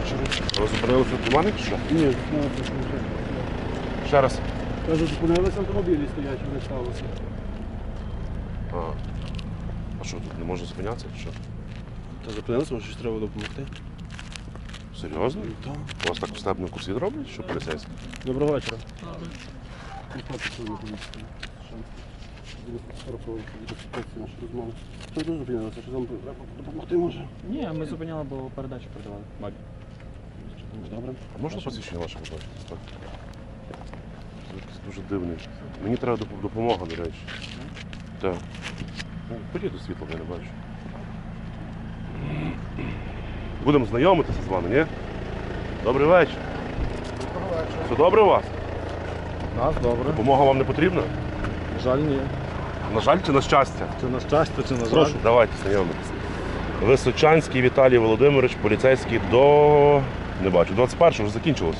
вечора. Ви зупинилися чи що? Ні, ну, не Ще раз. Кажу, зупинилися автомобілі стоять, вони сталося. Ага. А що, тут не можна зупинятися чи що? Та зупинилися, може щось треба допомогти. Серйозно? Так. У вас так в стебнику всі роблять, що поліцейські? Доброго вечора. Приходьте сьогодні поліцію. Буду фотографувати. Що що вам допомогти може? Ні, ми зупиняли, бо передачу передавали. Бабі. Добре. А можна посвідчення ваше побачити? Так. Це якийсь дуже дивний. Мені треба доп- допомога, до речі. Так. Ну, Ходіть до світла, я не бачу. Будемо знайомитися з вами, ні? Добрий вечір. Все добре у вас? Нас добре. Допомога вам не потрібна? Жаль, ні. На жаль чи на щастя? Чи на щастя, чи на жаль. Прошу, давайте знайомитися. Височанський Віталій Володимирович, поліцейський до. Не бачу, 21-го вже закінчилося.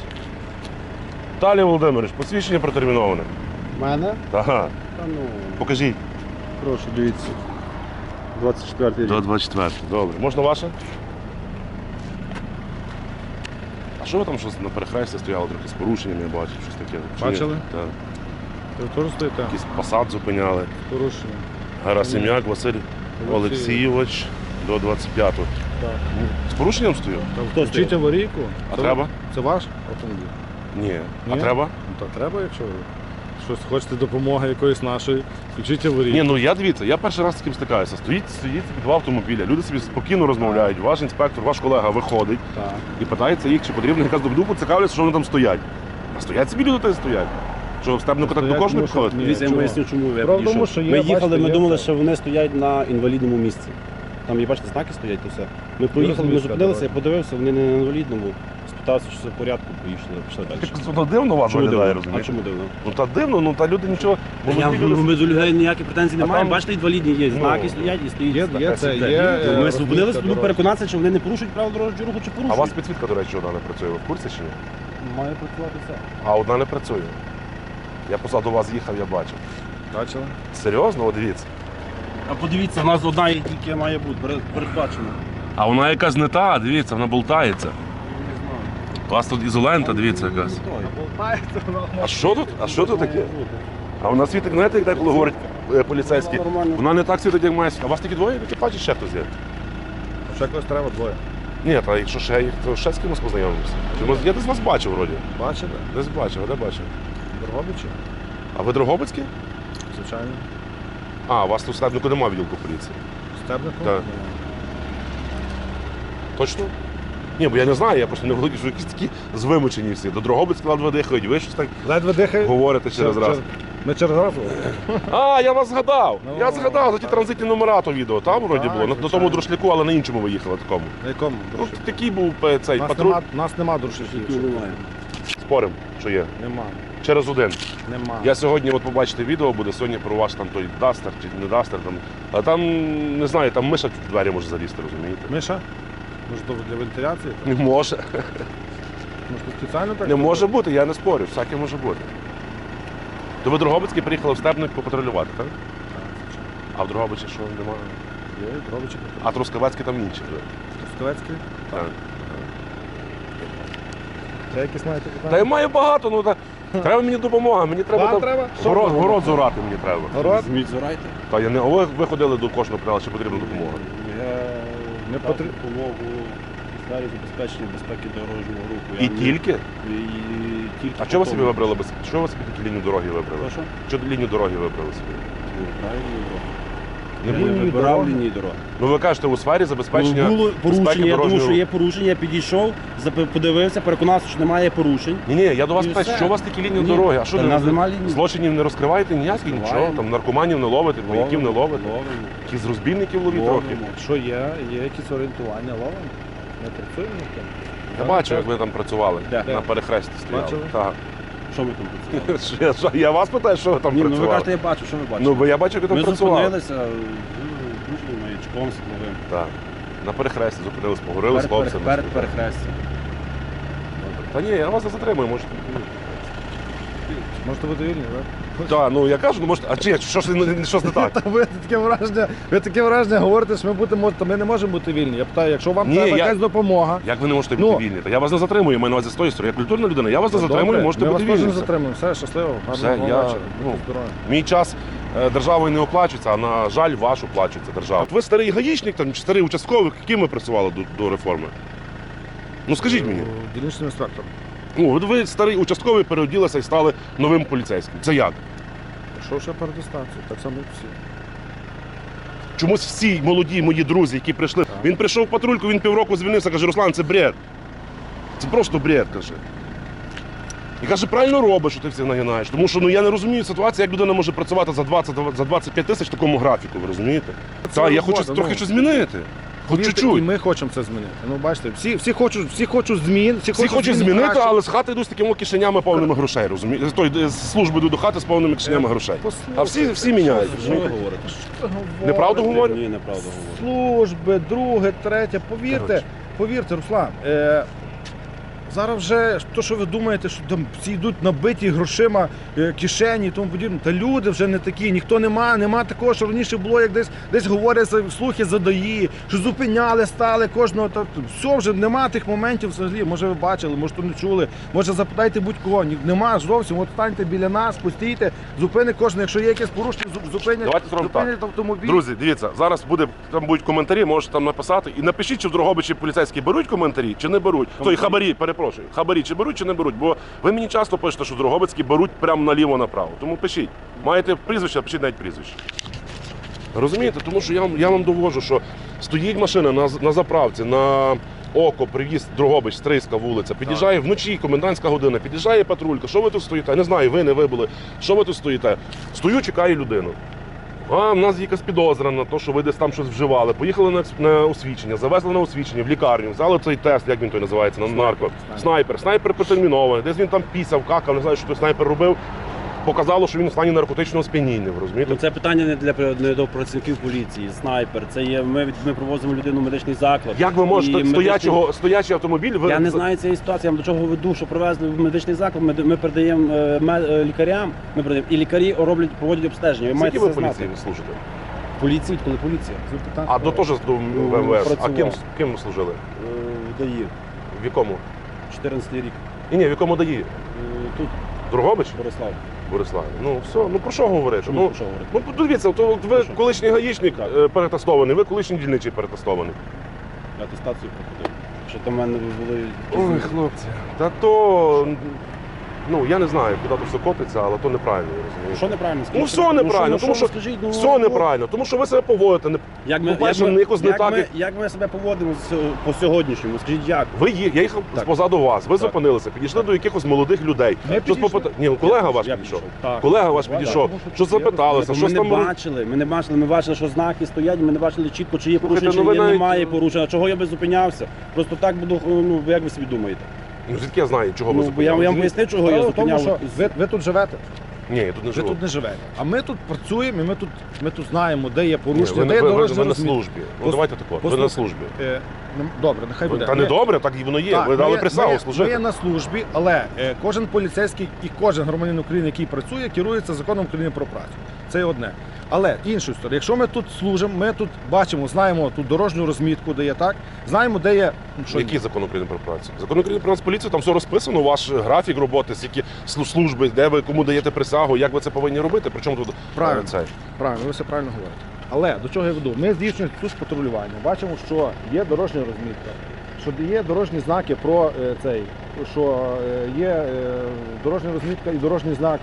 Віталій Володимирович, посвідчення протерміноване. Мене? Ага, Та ну, покажіть. прошу, дивіться. 24 рік. До 24 Добре. Можна ваше? А що ви там щось на перехресті стояли трохи з порушеннями, я бачив, щось таке. Чи ні? Бачили? Так. Ви теж стоїте? Якийсь посад зупиняли. Порушення. Гарасим'як Василь Олексійович до 25-го. Так. З порушенням стою? Там хто Вчіть аварійку. А Це- треба? Це ваш автомобіль? Ні. А Ні? треба? Ну так треба, якщо ви щось хочете допомоги якоїсь нашої, включіть аварійку. Ні, ну я дивіться, я перший раз з таким стикаюся. Стоїть, стоїть два автомобіля, люди собі спокійно розмовляють. Ваш інспектор, ваш колега виходить Так. і питається їх, чи потрібна якась добдупу, цікавляться, що вони там стоять. А стоять собі люди та й стоять. Що в стебнику так до Стоять, кожного тому що- підходить? Дивіться, я чому? поясню, чому я Справа в тому, підійшов. що є, Ми їхали, бачите, ми є думали, це. що вони стоять на інвалідному місці. Там, є, бачите, знаки стоять, то все. Ми проїхали, ми зупинилися, я подивився, вони не на інвалідному. Спитався, що все в порядку, поїхали, пішли далі. Це дивно вам Чому виглядає, дивно? А розумієте? чому дивно? Ну та дивно, ну та люди нічого. Я, молоді люди- ми до людей ніяких претензій не А маємо. там- Бачите, інвалідні є, знаки Ну, стоять і стоїть. Є, є це, Це є. е, Ми розмітка зупинилися, щоб дорожня. переконатися, що вони не порушують правила дорожнього руху чи А порушують. у вас підсвітка, до речі, одна не працює. Ви в курсі чи ні? має працювати все. А одна не працює. Я позаду вас їхав, я бачив. Бачили? Серйозно, От дивіться. А подивіться, у нас одна є тільки має бути передбачена. А вона якась не та, дивіться, вона болтається. У вас тут ізолента, дивіться якась. А що тут? А що тут таке? А вона світить, знаєте, як деколи говорять е, поліцейські, вона не так світить, як має. світити. А вас тільки двоє в екіпажі ще хтось є? Ще когось треба двоє. Ні, та якщо ще їх, то ще з кимось познайомимося. Я десь вас бачив вроді. Бачили? Десь бачив, а де бачив? Дрогобичі? А ви Дрогобицькі? Звичайно. А, у вас тут Стебнику немає відділку поліції. Стебнику? Так. Точно? Ні, бо я не знаю, я просто не володію, що якісь такі звимучені всі. До Дрогобицька ледве дихають, ви щось так Ледве дихає. говорите через раз. Ми через раз. А, я вас згадав. Ну, я згадав за ті транзитні номера то відео. Там вроді було. На, на тому друшляку, але на іншому ви їхали такому. На якому? Ну, такий був е, цей Нас патруль. нема, нас нема дружників. Спорим, що є. Нема. Через один. Нема. Я сьогодні, от побачите відео, буде сьогодні про ваш там той дастер чи не дастер. Там. А там, не знаю, там миша в двері може залізти, розумієте? Миша? Може то для вентиляції? Не може. Може то спеціально так? Не може бути, я не спорю, всяке може бути. То ви Дрогобицький приїхали в Степник попатрулювати, так? Так. А в Дрогобичі що немає? Є, Дрогобичі. А Трускавецький там інші вже. Трускавецький? Так. Це якісь маєте Та я маю багато, ну та треба мені допомога, мені треба Вам там треба? Що город, город зорати мені треба. Город? Зміть зорайте. Та я не ви, ви ходили до кожного питали, чи потрібна допомога. Я Не дав потрібно. допомогу сфері забезпечення безпеки дорожнього руху. І Я не- тільки? І тільки А чого ви собі вибрали без чого ви собі таку лінію дороги вибрали? Прошу? Чого лінію дороги вибрали собі? Правильно дорога. Не не лінії вибирав дороги? лінії дороги. Ну ви кажете, у сфері забезпечення Ну, було порушення, безпеки я дорожнього що є порушення, я підійшов, запи- подивився, переконався, що немає порушень. Ні, ні, я до вас І питаю, все. що у вас такі лінії Ні, дороги? А що та ви нас нема ліній. злочинів не розкриваєте ніяких, нічого? Там наркоманів не ловите, вояків не ловите, Ловимо. якісь розбійників ловіть трохи. Ловимо. Що є? Є якісь орієнтування ловимо? Ми працюємо над тим. Я бачив, як ви там працювали Де? на перехресті стояли. Бачили? Так. Що ми там працювали? Що Я, що- я вас питаю, що ви там Ні, ну ви працювали? кажете, я бачу, що ви бачите. Ну, бо я бачу, як ви там ми працювали. зупинилися, ну, кружним маячком світловим. Так. На перехресті зупинились, поговорили з Перед, перед, хлопцями. перед перехрестям. Та ні, я вас не затримую, можете. Можете бути вільні, так? Так, ну я кажу, ну може, а чи що ж не щось не так? Та ви таке враження, ви таке враження говорите, що ми будемо, то ми не можемо бути вільні. Я питаю, якщо вам Ні, треба я- якась допомога, Як ви не можете Ну. бути вільні? Та я вас не затримую, я маю на увазі з тої сторони. Я культурна людина, я вас не затримую, добре, можете ми бути вас теж вільні. не затримуємо. Все, щасливо, Все, гарного я, вечора. ну, Будьте здорові. Мій час е, державою не оплачується, а на жаль, ваш оплачується держава. От ви старий гаїчник там, чи старий участковий, яким ви працювали до, до реформи? Ну скажіть мені. Дільничним інспектором. Ну, от ви старий участковий переоділися і стали новим поліцейським. Це як? Пішов ще передистацію, так само всі. Чомусь всі молоді мої друзі, які прийшли. Він прийшов в патрульку, він півроку звільнився, каже, Руслан, це бред. Це просто бред, каже. І каже, правильно робиш, що ти всіх нагинаєш. Тому що ну я не розумію ситуацію, як людина може працювати за 20, за 25 тисяч в такому графіку, ви розумієте? Це Так, я робота, хочу трохи ну. щось змінити. Повірте, чуть-чуть. І ми хочемо це змінити. Ну бачите, всі, всі хочуть, всі хочуть змін, всі, Всі хочуть змін змінити, краще. але з хати йдуть з такими кишенями повними грошей, розумієте? Той, з служби йдуть до хати з повними кишенями грошей. А всі, всі міняють. Що ви розумієте? говорите? Що говорите? Неправду говорю? Ні, неправда говорю. Служби, друге, третє. Повірте, повірте, Руслан. Е, зараз вже то, що ви думаєте, що там всі йдуть набиті грошима, е, кишені і тому подібне. Та люди вже не такі, ніхто нема, нема такого, що раніше було, як десь десь говорять слухи задаї, що зупиняли, стали кожного. Та, все вже нема тих моментів взагалі. Може ви бачили, може то не чули. Може запитайте будь-кого. Ні- Нема зовсім. От станьте біля нас, постійте, зупини кожен. Якщо є якесь порушення, зупинять, Давайте зупинять автомобіль. Друзі, дивіться, зараз буде там будуть коментарі, можете там написати. І напишіть, чи в Дрогобичі поліцейські беруть коментарі, чи не беруть. Той хабарі, перепрошую, хабарі, чи беруть, чи не беруть. Бо ви мені часто пишете, що Дрогобицькі беруть прямо наліво направо. Тому пишіть. Маєте прізвище, пишіть навіть прізвище. Розумієте, тому що я вам, я вам довожу, що стоїть машина на, на заправці, на око, привіз Дрогобич, Стрийська вулиця, під'їжджає вночі, комендантська година, під'їжджає патрулька. Що ви тут стоїте? Не знаю, ви не ви були. Що ви тут стоїте? Стою, чекаю людину. А, в нас є якась підозра на те, що ви десь там щось вживали. Поїхали на, на освічення, завезли на освічення в лікарню, взяли цей тест, як він той називається, на нарко. Снайпер. Снайпер потермінований. Десь він там пісяв, какав, не знаю, що той снайпер робив. Показало, що він у стані наркотичного сп'яніння, розумієте? Ну, це питання не для не до працівників поліції, снайпер. Це є. Ми, ми привозимо людину в медичний заклад. Як ви можете І медичний- стоячого, стоячий автомобіль ви Я не знаю цієї ситуації, я вам до чого веду, що привезли в медичний заклад. Ми, ми передаємо е, е, лікарям, ми передаємо, і лікарі роблять, проводять обстеження. Ви маєте ви поліції ви служите? Поліції, коли поліція. А до теж до ВМС. А ким, ким ви служили? Е, Дає. В якому? 14 рік. Ні, ні, в якому дає? Е, Тут Другобич? Борислав. Борислав. Ну все, ну про що говорити? Ну, Ну, про що говорити? ну дивіться, то от ви колишній гаїчник е, перетестований, ви колишній дільничий перетестований. Атестацію проходив. Що там в мене були. Ой, хлопці, та то. Ну я не знаю, куди то все котиться, але то неправильно, я розумію. Що неправильно Ну все неправильно, тому що скажіть, ну, все неправильно, тому що ви себе поводите. Не... Як ми, По-перше, як, ми, якось не як, так, ми, як- як ми себе поводимо з- по сьогоднішньому? Скажіть, як? Ви є, я їхав Так. позаду вас, ви Так. зупинилися, підійшли до якихось молодих людей. Ми Щось підійшли. попита- Ні, ну, колега ваш Я підійшов. Так. Колега ваш підійшов, що що тут Ми щось не там. бачили, ми не бачили, ми бачили, що знаки стоять, ми не бачили чітко, чи є Слухайте, порушення, ну чи ви є, навіть- немає порушення. Чого я би зупинявся? Просто так буду, ну як ви собі думаєте? Ну звідки я знаю, чого ви Ну, бо я, я вам пояснив, чого я Справа в тому, зупиняв. що ви, ви тут живете. Ні, я тут не Ви живу. тут не живете. А ми тут працюємо, і ми тут, ми тут знаємо, де є Ні, порушення, ви, де є ви, ви, дорожня ви на розмітка. службі. Ну Пос- давайте тако, ви на послухайте. службі. Е, ну, Добре, нехай буде. Та Ми- не добре, так і воно є. Так, ви дали ми- присягу ми, служити. Ми є на службі, але е, кожен поліцейський і кожен громадянин України, який працює, керується законом України про працю. Це одне. Але іншу історію, якщо ми тут служимо, ми тут бачимо, знаємо тут дорожню розмітку, де є так, знаємо, де є ну, що Який закон України про працю? Закон України про Нацполіцію, там все розписано, ваш графік роботи, які служби, де ви кому даєте присягу, як ви це повинні робити. Причому тут Правильно. це? Правильно, ви все правильно говорите. Але до чого я веду? Ми здійснюємо тут патрулювання. Бачимо, що є дорожня розмітка, що є дорожні знаки про е, цей, що е, є е, дорожня розмітка і дорожній знак.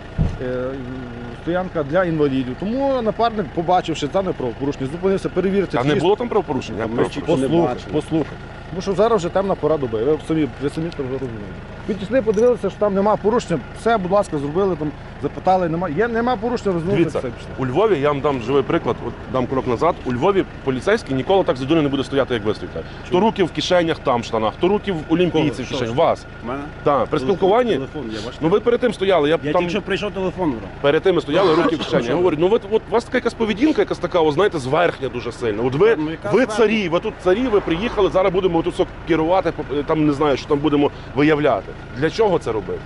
Стоянка для інвалідів. Тому напарник, побачивши це не правопорушення, зупинився перевірити. А не було там правопорушення? Послухай, послухай. Тому що зараз вже темна пора доби. Ви самі, ви самі це вже розумієте. Підійшли, подивилися, що там немає порушення. Все, будь ласка, зробили там, запитали, немає. Є, немає порушення, Дивіться, у Львові я вам дам живий приклад, от дам крок назад. У Львові поліцейський ніколи так задурно не буде стояти, як ви стоїте. Хто руки в кишенях, там штанах, хто руки в олімпійці в кишенях. Вас. У мене? Так, при спілкуванні. Телефон, я бачу. Ну ви перед тим стояли, я, Я там тільки що прийшов телефон. брав. перед тим стояли руки в кишені. Я говорю, ну ви от у вас така якась поведінка, якась така, о, знаєте, зверхня дуже сильно. От ви, Ну, яка ви зверхня? царі, ви тут царі, ви приїхали, зараз будемо тут все керувати, по- там не знаю, що там будемо виявляти. Для чого це робити?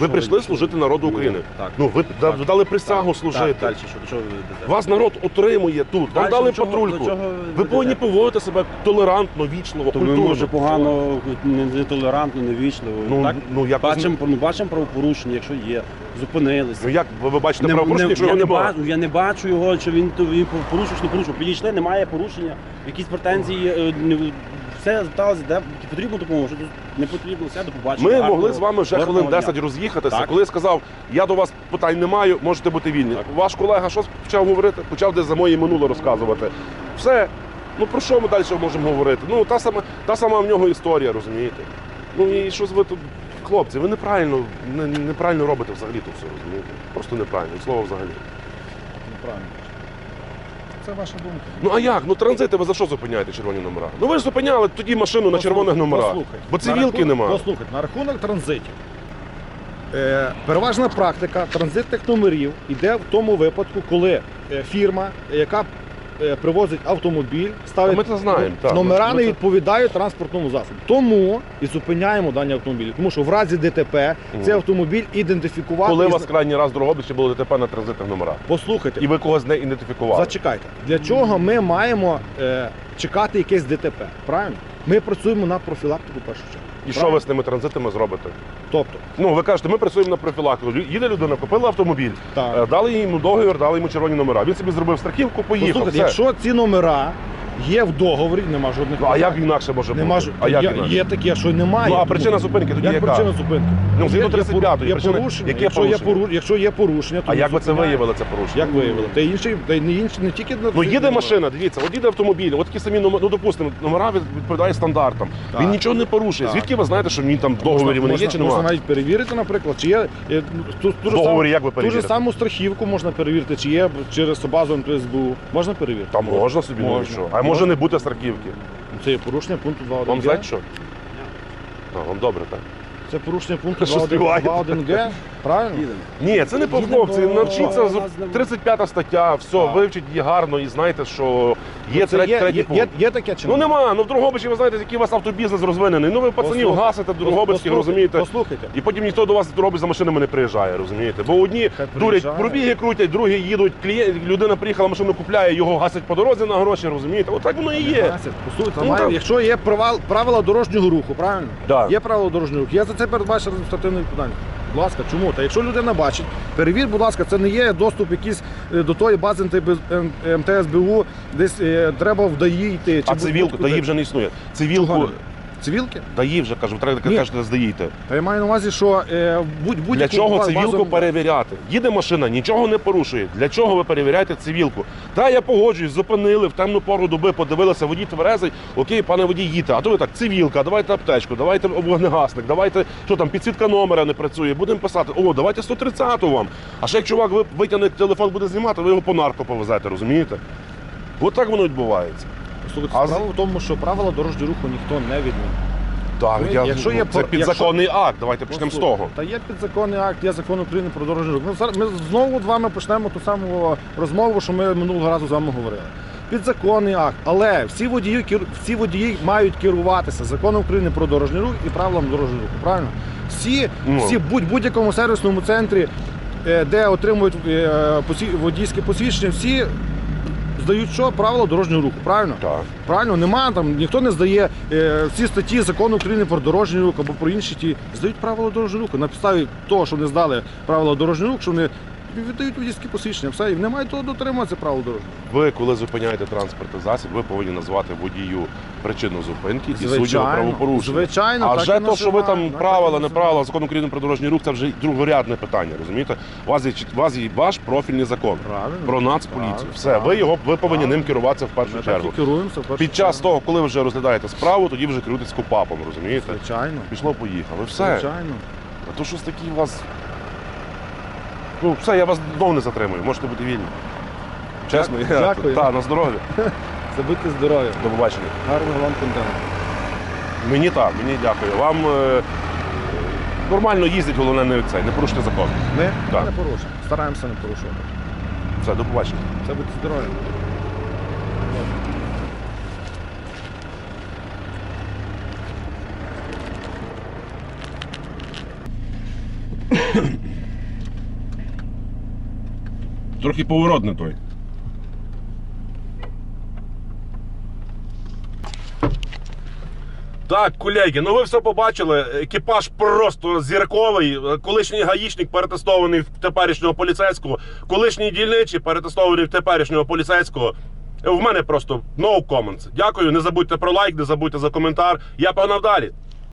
Ви прийшли служити народу України. Так. Ну ви да- дали присягу служити. Так, далі, що, чого ви ведете? Вас народ отримує тут. Вам Дальше дали до чого- патрульку. до чого ви Ви ведете? повинні поводити себе толерантно, вічливо, То культурно. може погано, не- нетолерантно, невічливо. Ну, так? ну, як ви бачимо, ну, бачимо правопорушення, якщо є, зупинилися. Ну як ви, ви бачите Не- правопорушення, не- якщо я, його не немає? бачу, я не бачу його, що він, то він порушив, чи не порушив. Підійшли, немає порушення, якісь претензії, е, не- все запиталися, де потрібно допомога, що не потрібно, все, до побачення. Ми гарного- могли з вами вже хвилин дня. 10 роз'їхатися. Так. Коли я сказав, я до вас питань не маю, можете бути вільні. Так. Ваш колега що почав говорити? Почав десь за моє минуле розказувати. Все. Ну про що ми далі можемо говорити? Ну та сама, та сама в нього історія, розумієте? Ну і що ж ви тут, хлопці, ви неправильно, не, неправильно робите взагалі тут все, розумієте? Просто неправильно, від слова взагалі. Неправильно. Це ваша думка. Ну а як? Ну транзити ви за що зупиняєте червоні номера? Ну ви ж зупиняли тоді машину на червоних номерах. Послухайте, Бо цивілки рахунок- немає. Послухайте, на рахунок транзитів. Е, переважна практика транзитних номерів йде в тому випадку, коли е, фірма, яка е, привозить автомобіль, ставить Ми це знаємо, так. номера Ми не це- відповідають транспортному засобу. Тому і зупиняємо дані автомобілі. Тому що в разі ДТП цей автомобіль ідентифікувати. Коли і у вас крайній раз в Дрогобичі було ДТП на транзитних номерах? Послухайте, І ви когось не ідентифікували? Зачекайте, для чого ми маємо е, чекати якесь ДТП? Правильно? Ми працюємо на профілактику в першу чергу. І що ви з тими транзитами зробите? Тобто, Ну, ви кажете, ми працюємо на профілактику. Їде людина, купила автомобіль, так. е, дали йому договір, дали йому червоні номера. Він собі зробив страхівку, поїхав. Послухайте, все. якщо ці номера є в договорі, нема жодних Ну, а питань. як інакше може нема бути? ж... А як є, інакше? є таке, що немає. Ну, а причина зупинки тоді як яка? причина зупинки? Ну, згідно Є- є 35-ї, Є причина- порушення. яке якщо, Є порушення? пору... якщо є порушення, то А як ви це зупиняємо. виявили, це порушення? Як виявили? Та інші, та й не інші, не тільки на Ну їде машина, дивіться, от їде автомобіль, от такі самі номери, ну допустимо, номера від- відповідають стандартам. Так. Він нічого не порушує. Так. Звідки ви знаєте, що він там в договорі вони є чи можна немає? навіть перевірити, наприклад, чи є е, ту, ту, В ж саму- договорі як ви ту ж перевірите? саму страхівку можна перевірити, чи є через базу МТСБУ. Можна перевірити? Там можна собі, ну і Можна. що? А може не бути Сарківки. Це є порушення пункту 2.1. Вам знаєте що? А, вам добре, так? Це порушення пункту Що співаєте? 2.1Г, правильно? Ні, це не по Їдемо хлопці. по- Навчіться з- у нас не- 35 стаття, все, Так. вивчіть її гарно і знайте, що є Це третій, є, третій є, пункт. є, є таке чи Ну нема, ну в Другобичі ви знаєте, який у вас автобізнес розвинений. Ну ви пацанів Послухайте, гасите Другобицьких, Послухайте, розумієте? Послухайте. І потім ніхто до вас в Другобич за машинами не приїжджає, розумієте? Бо одні дурять, приїжджає. пробіги крутять, другі їдуть, клієнт, людина приїхала, машину купляє, його гасять по дорозі на гроші, розумієте? Отак воно і є. Послухайте, Ну, має- якщо є правил- правила дорожнього руху, правильно? Да. Є правила дорожнього руху. Я за це передбачено адміністративне відповідальність. Будь ласка, чому? Та якщо людина бачить, перевір, будь ласка, це не є доступ якийсь е, до тої бази МТСБУ, десь е, треба в ДАІ йти. А цивілку. ДАІ вже не існує. Цивілку, Цивілки? ДАІ вже кажу, треба Ні. кажете, здаїте. Та я маю на увазі, що е, будь, будь Для чого цивілку перевіряти? Їде машина, нічого не порушує. Для чого ви перевіряєте цивілку? Та я погоджуюсь, зупинили в темну пору доби, подивилися, водій тверезий, окей, пане водій, їдьте. А то ви так, цивілка, давайте аптечку, давайте вогнегасник, давайте, що там, підсвітка номера не працює, будемо писати, о, давайте 130 вам. А ще як чувак ви- витягне телефон, буде знімати, ви його по нарко повезете, розумієте? От так воно відбувається. Слухайте, А з- справа в тому, що правила дорожнього руху ніхто не відмінив. Так, Ну, я, якщо ну, є це пор- підзаконний акт, давайте почнемо з Послухайте, того. Та є підзаконний акт, є закон України про дорожній рух. Ми, зараз, ми знову з вами почнемо ту саму розмову, що ми минулого разу з вами говорили. Підзаконний акт, але всі водії, кер- всі водії мають керуватися законом України про дорожній рух і правилами дорожнього руху. Правильно? Всі, Ну. всі будь будь-якому сервісному центрі, е, де отримують е, посі- водійське посвідчення, всі здають що? Правила дорожнього руху. Правильно? Так. Правильно, нема там, ніхто не здає е, всі статті закону України про дорожній рух або про інші ті. Здають правила дорожнього руху. На підставі того, що вони здали правила дорожнього руху, що вони віддають водійські посвідчення. Все, і не мають того дотримуватися правил дорожнього. Ви, коли зупиняєте транспортний засіб, ви повинні назвати водію причину зупинки і суддю правопорушення. звичайно, А так вже то, що ви там називають, правила, так і не правила, закон України про дорожній рух, це вже другорядне питання. Розумієте? У вас є, чіт- у вас є ваш профільний закон Правильно. про нацполіцію. Правильно, Все, ви правильно. його ви повинні ним керуватися в першу Ми чергу. так і керуємося в першу Під час чергу. того, коли ви вже розглядаєте справу, тоді вже керуєтесь купапом, розумієте? Звичайно. Пішло, поїхали. Все. Звичайно. А то щось такі у вас. Ну, все, я вас знову не затримую, можете бути вільні. Чесно, я Дякую. та, на здоров'я. Це будьте здорові. До побачення. Гарного вам контенту. Мені так, мені дякую. Вам е, нормально їздить, головне не це, не порушуйте закон. Ми Так. не порушуємо. Стараємося не порушувати. Все, до побачення. Це будьте здорові. Трохи поворот не той. Так, колеги, ну ви все побачили. Екіпаж просто зірковий. Колишній гаїчник перетестований в теперішнього поліцейського, колишній дільничий перетестований в теперішнього поліцейського. В мене просто no comments. Дякую. Не забудьте про лайк, не забудьте за коментар. Я погнав далі.